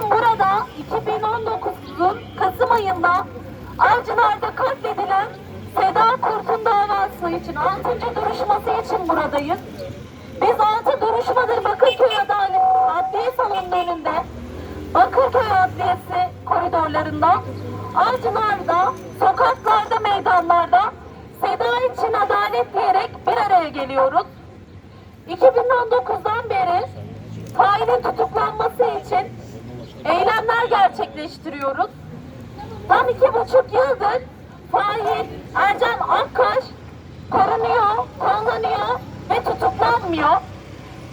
Bugün burada 2019'un Kasım ayında Avcılar'da katledilen Seda Kurt'un davası için 6. duruşması için buradayız. Biz 6 duruşmadır Bakırköy Adalet Adliye Salonu'nun önünde Bakırköy Adliyesi koridorlarında Avcılar'da, sokaklarda, meydanlarda Seda için adalet diyerek bir araya geliyoruz. 2019'dan beri failin tutuklanması için eylemler gerçekleştiriyoruz. Tam iki buçuk yıldır fail Ercan Akkaş korunuyor, kollanıyor ve tutuklanmıyor.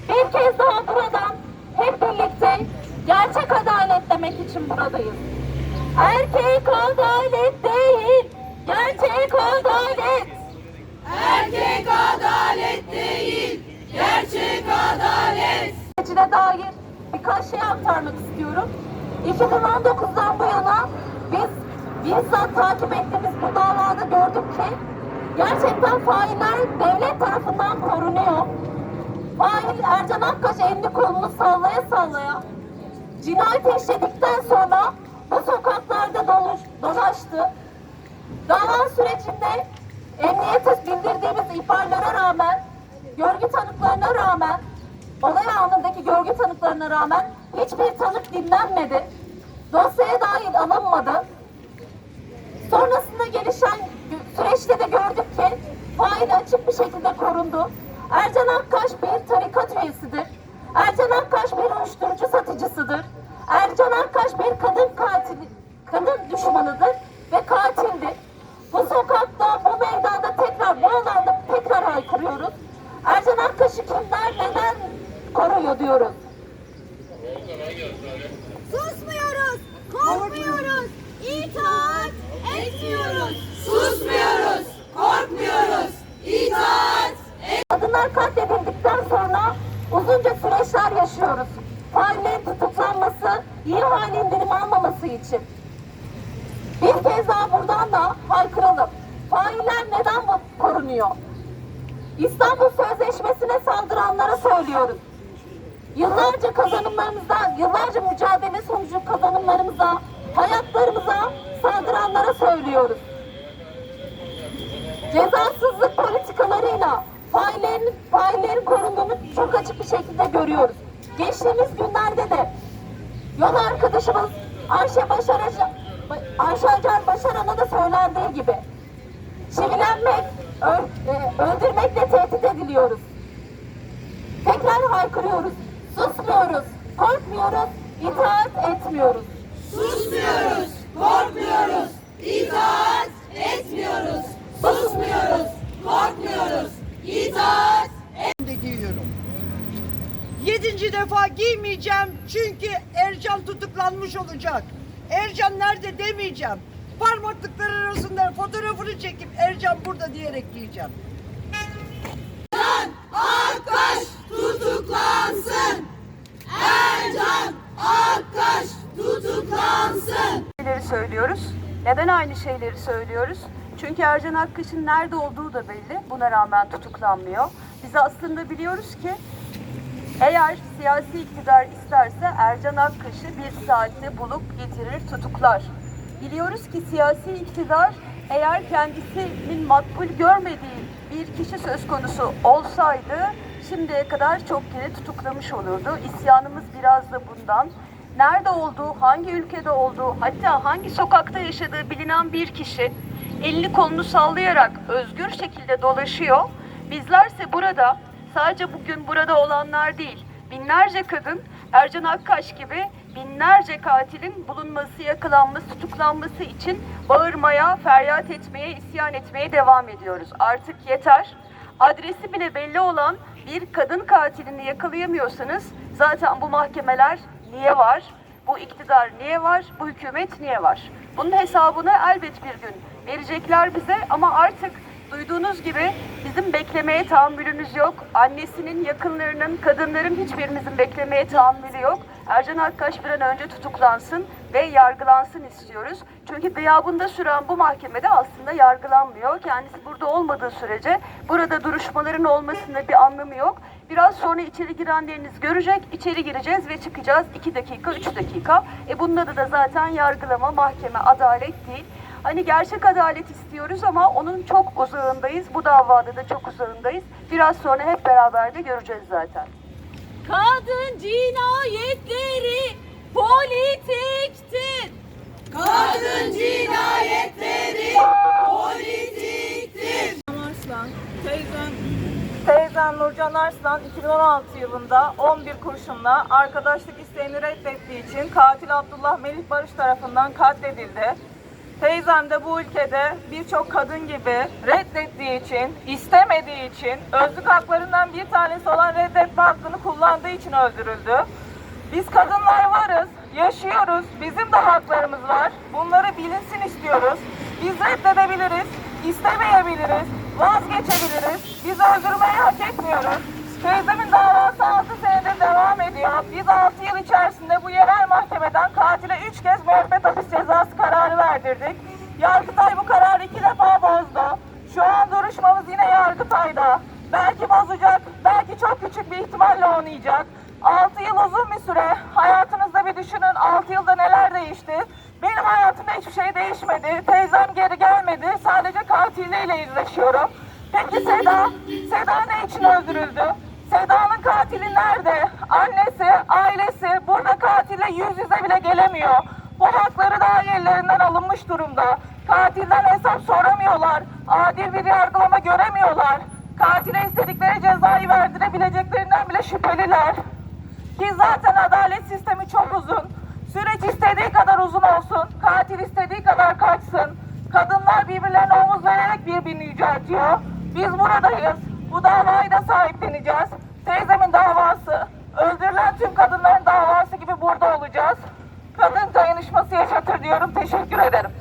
Bir kez daha buradan hep birlikte gerçek adalet demek için buradayız. Erkek adalet değil, gerçek adalet. Erkek adalet değil, gerçek adalet. sürecine dair birkaç şey aktarmak istiyorum. 2019'dan bu yana biz bizzat takip ettiğimiz bu davada gördük ki gerçekten failler devlet tarafından korunuyor. Fail Ercan Akkaş elini kolunu sallaya sallaya cinayet işledikten sonra bu sokaklarda doluş, dolaştı. Dava sürecinde emniyete bildirdiğimiz ihbarlara rağmen, görgü tanıklarına rağmen, olay anındaki görgü tanıklarına rağmen hiçbir tanık dinlenmedi. Dosyaya dahil alınmadı. Sonrasında gelişen süreçte de gördük ki fail açık bir şekilde korundu. Ercan Akkaş bir tarikat üyesidir. Ercan Akkaş bir uyuşturucu satıcısıdır. Ercan Akkaş bir kadın katili, kadın düşmanıdır ve katildir. Bu sokakta, bu meydanda tekrar, bu alanda tekrar haykırıyoruz. Ercan Akkaş'ı kimler neden koruyor diyoruz. Susmuyoruz, korkmuyoruz, itaat etmiyoruz. Susmuyoruz, korkmuyoruz, itaat Kadınlar katledildikten sonra uzunca süreçler yaşıyoruz. Faillerin tutuklanması, iyi hal indirim almaması için. Bir kez daha buradan da haykıralım. Failler neden korunuyor? İstanbul Sözleşmesi'ne saldıranlara söylüyoruz. Yıllarca kazanımlarımızda, yıllarca mücadele sonucu kazanımlarımıza, hayatlarımıza saldıranlara söylüyoruz cezasızlık politikalarıyla faillerin, faillerin korunduğunu çok açık bir şekilde görüyoruz. Geçtiğimiz günlerde de yol arkadaşımız Ayşe Başar, Ayşe Acar Başaran'a da söylendiği gibi çivilenmek, e, öldürmekle tehdit ediliyoruz. Tekrar haykırıyoruz, susmuyoruz, korkmuyoruz, itaat etmiyoruz. Susmuyoruz, korkmuyoruz, itaat etmiyoruz. Susmuyoruz, korkmuyoruz, itaat de giyiyorum. Yedinci defa giymeyeceğim çünkü Ercan tutuklanmış olacak. Ercan nerede demeyeceğim. Parmaklıklar arasında fotoğrafını çekip Ercan burada diyerek giyeceğim. Akkaş tutuklansın. Ercan Akkaş tutuklansın. şeyleri söylüyoruz. Neden aynı şeyleri söylüyoruz? Çünkü Ercan Akkaş'ın nerede olduğu da belli. Buna rağmen tutuklanmıyor. Biz aslında biliyoruz ki eğer siyasi iktidar isterse Ercan Akkaş'ı bir saatte bulup getirir, tutuklar. Biliyoruz ki siyasi iktidar eğer kendisinin makbul görmediği bir kişi söz konusu olsaydı şimdiye kadar çok kere tutuklamış olurdu. İsyanımız biraz da bundan nerede olduğu, hangi ülkede olduğu, hatta hangi sokakta yaşadığı bilinen bir kişi elini kolunu sallayarak özgür şekilde dolaşıyor. Bizlerse burada sadece bugün burada olanlar değil, binlerce kadın Ercan Akkaş gibi binlerce katilin bulunması, yakalanması, tutuklanması için bağırmaya, feryat etmeye, isyan etmeye devam ediyoruz. Artık yeter. Adresi bile belli olan bir kadın katilini yakalayamıyorsanız zaten bu mahkemeler niye var? Bu iktidar niye var? Bu hükümet niye var? Bunun hesabını elbet bir gün verecekler bize ama artık duyduğunuz gibi bizim beklemeye tahammülümüz yok. Annesinin, yakınlarının, kadınların hiçbirimizin beklemeye tahammülü yok. Ercan Akkaş bir an önce tutuklansın ve yargılansın istiyoruz. Çünkü gıyabında süren bu mahkemede aslında yargılanmıyor. Kendisi burada olmadığı sürece burada duruşmaların olmasında bir anlamı yok. Biraz sonra içeri girenleriniz görecek. İçeri gireceğiz ve çıkacağız. 2 dakika, 3 dakika. E bunda da, da zaten yargılama, mahkeme, adalet değil. Hani gerçek adalet istiyoruz ama onun çok uzağındayız. Bu davada da çok uzağındayız. Biraz sonra hep beraber de göreceğiz zaten. Kadın cinayetleri politiktir. Kadın cinayetleri politiktir. Arslan, teyzem, teyzem Nurcan Arslan 2016 yılında 11 kurşunla arkadaşlık isteğini reddettiği için katil Abdullah Melih Barış tarafından katledildi. Teyzem de bu ülkede birçok kadın gibi reddettiği için, istemediği için, özlük haklarından bir tanesi olan reddetme hakkını kullandığı için öldürüldü. Biz kadınlar varız, yaşıyoruz, bizim de haklarımız var. Bunları bilinsin istiyoruz. Biz reddedebiliriz, istemeyebiliriz, vazgeçebiliriz. Biz öldürmeyi hak etmiyoruz. Teyzemin davası 6 senedir devam ediyor. Biz 6 yıl içerisinde bu yerel mahkemeden katile 3 kez müebbet hapis cezası kararı verdirdik. Yargıtay bu kararı 2 defa bozdu. Şu an duruşmamız yine Yargıtay'da. Belki bozacak, belki çok küçük bir ihtimalle oynayacak. 6 yıl uzun bir süre. Hayatınızda bir düşünün 6 yılda neler değişti. Benim hayatımda hiçbir şey değişmedi. Teyzem geri gelmedi. Sadece katiliyle yüzleşiyorum. Peki Seda? Seda ne için öldürüldü? Seda'nın katili nerede? Annesi, ailesi burada katille yüz yüze bile gelemiyor. Bu hakları daha ellerinden alınmış durumda. Katilden hesap soramıyorlar. Adil bir yargılama göremiyorlar. Katile istedikleri cezayı verdirebileceklerinden bile şüpheliler. Ki zaten adalet sistemi çok uzun. Süreç istediği kadar uzun olsun. Katil istediği kadar kaçsın. Kadınlar birbirlerine omuz vererek birbirini yüceltiyor. Biz buradayız. Bu davayı da sahipleneceğiz. Teyzemin davası, öldürülen tüm kadınların davası gibi burada olacağız. Kadın dayanışması yaşatır diyorum. Teşekkür ederim.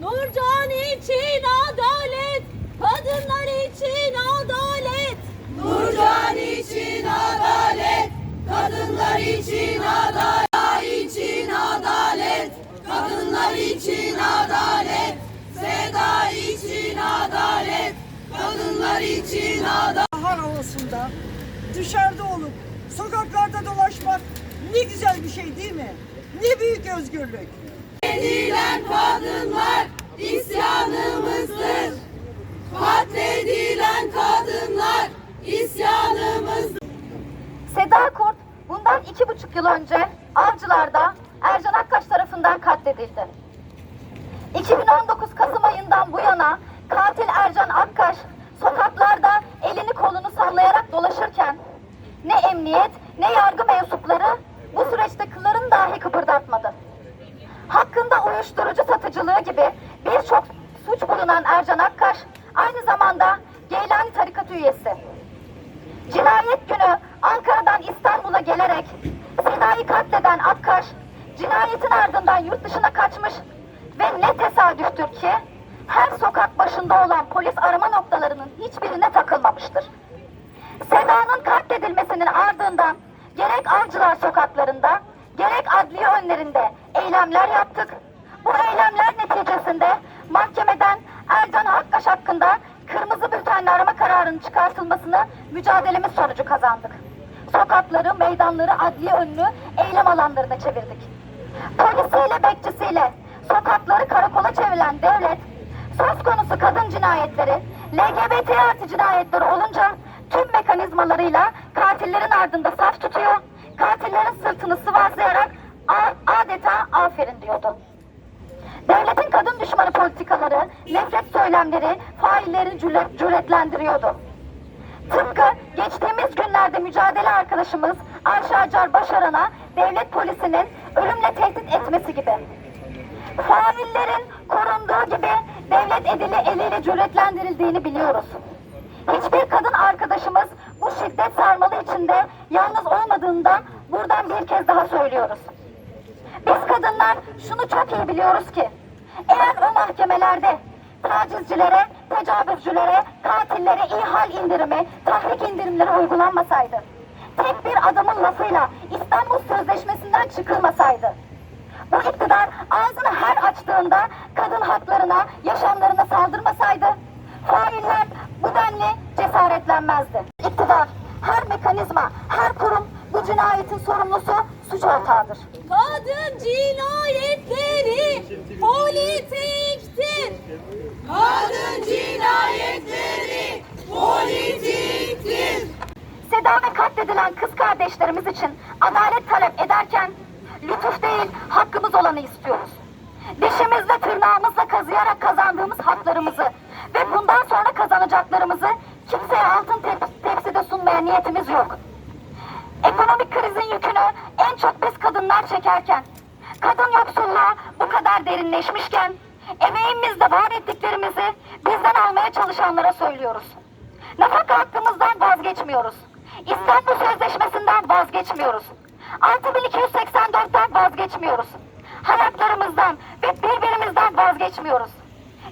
Nurcan için adalet, kadınlar için adalet. Nurcan için adalet, kadınlar için adalet, için adalet, kadınlar için adalet, Seda için adalet, kadınlar için adalet. bahar havasında dışarıda olup sokaklarda dolaşmak ne güzel bir şey değil mi? Ne büyük özgürlük. Katledilen kadınlar isyanımızdır. Katledilen kadınlar isyanımızdır. Seda Kurt bundan iki buçuk yıl önce Avcılar'da Ercan Akkaş tarafından katledildi. 2019 Kasım ayından bu yana katil Ercan Akkaş sokaklarda elini kolunu sallayarak dolaşırken ne emniyet ne yargı mensupları bu süreçte kıllarını dahi kıpırdatmadı. Hakkında uyuşturucu satıcılığı gibi birçok suç bulunan Ercan Akkaş aynı zamanda Geylani tarikat üyesi. Cinayet günü İstanbul'a gelerek Seda'yı katleden Akkaş, cinayetin ardından yurt dışına kaçmış ve ne tesadüftür ki her sokak başında olan polis arama noktalarının hiçbirine takılmamıştır. Seda'nın katledilmesinin ardından gerek avcılar sokaklarında gerek adliye önlerinde eylemler yaptık. Bu eylemler neticesinde mahkemeden Ercan Akkaş hakkında kırmızı bültenle arama kararının çıkartılmasını mücadelemiz sonucu kazandık. Sokakları, meydanları adliye önünü eylem alanlarına çevirdik. Polisiyle, bekçisiyle sokakları karakola çevrilen devlet söz konusu kadın cinayetleri, LGBT artı cinayetleri olunca tüm mekanizmalarıyla katillerin ardında saf tutuyor, katillerin sırtını sıvazlayarak adeta aferin diyordu. Devletin kadın düşmanı politikaları, nefret söylemleri failleri cüret, cüretlendiriyordu. Tıpkı geçtiğimiz günlerde mücadele arkadaşımız Ayşe Acar Başaran'a devlet polisinin ölümle tehdit etmesi gibi. Faillerin korunduğu gibi devlet edili eliyle cüretlendirildiğini biliyoruz. Hiçbir kadın arkadaşımız bu şiddet sarmalı içinde yalnız olmadığında buradan bir kez daha söylüyoruz. Biz kadınlar şunu çok iyi biliyoruz ki eğer o mahkemelerde tacizcilere, tecavüzcülere, katillere ihal indirimi, tahrik indirimleri uygulanmasaydı, tek bir adamın lafıyla İstanbul Sözleşmesi'nden çıkılmasaydı, bu iktidar ağzını her açtığında kadın haklarına, yaşamlarına saldırmasaydı failler bu denli cesaretlenmezdi. İktidar, her mekanizma, her kurum bu cinayetin sorumlusu suç ortağıdır. Kadın cinayetleri politiktir. Kadın cinayetleri politiktir. Seda ve katledilen kız kardeşlerimiz için adalet talep ederken lütuf değil hakkımız olanı istiyoruz. Dişimizle tırnağımızla kazıyarak kazandığımız haklarımızı ve bundan sonra kazanacaklarımızı kimseye altın tep- tepside sunmaya niyetimiz yok. Ekonomik krizin yükünü en çok biz kadınlar çekerken, kadın yoksulluğa bu kadar derinleşmişken, emeğimizle var ettiklerimizi bizden almaya çalışanlara söylüyoruz. Nafaka hakkımızdan vazgeçmiyoruz. İstanbul Sözleşmesi'nden vazgeçmiyoruz. 6284'ten vazgeçmiyoruz. Hayatlarımızdan ve birbirimizden vazgeçmiyoruz.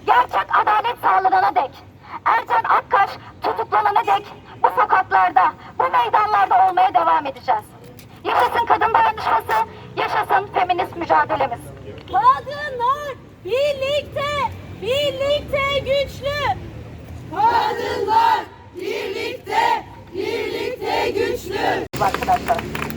Gerçek adalet sağlanana dek, Ercan Akkaş tutuklanana dek sokaklarda, bu meydanlarda olmaya devam edeceğiz. Yaşasın kadın dayanışması, yaşasın feminist mücadelemiz. Kadınlar birlikte, birlikte güçlü. Kadınlar birlikte, birlikte güçlü. Arkadaşlar.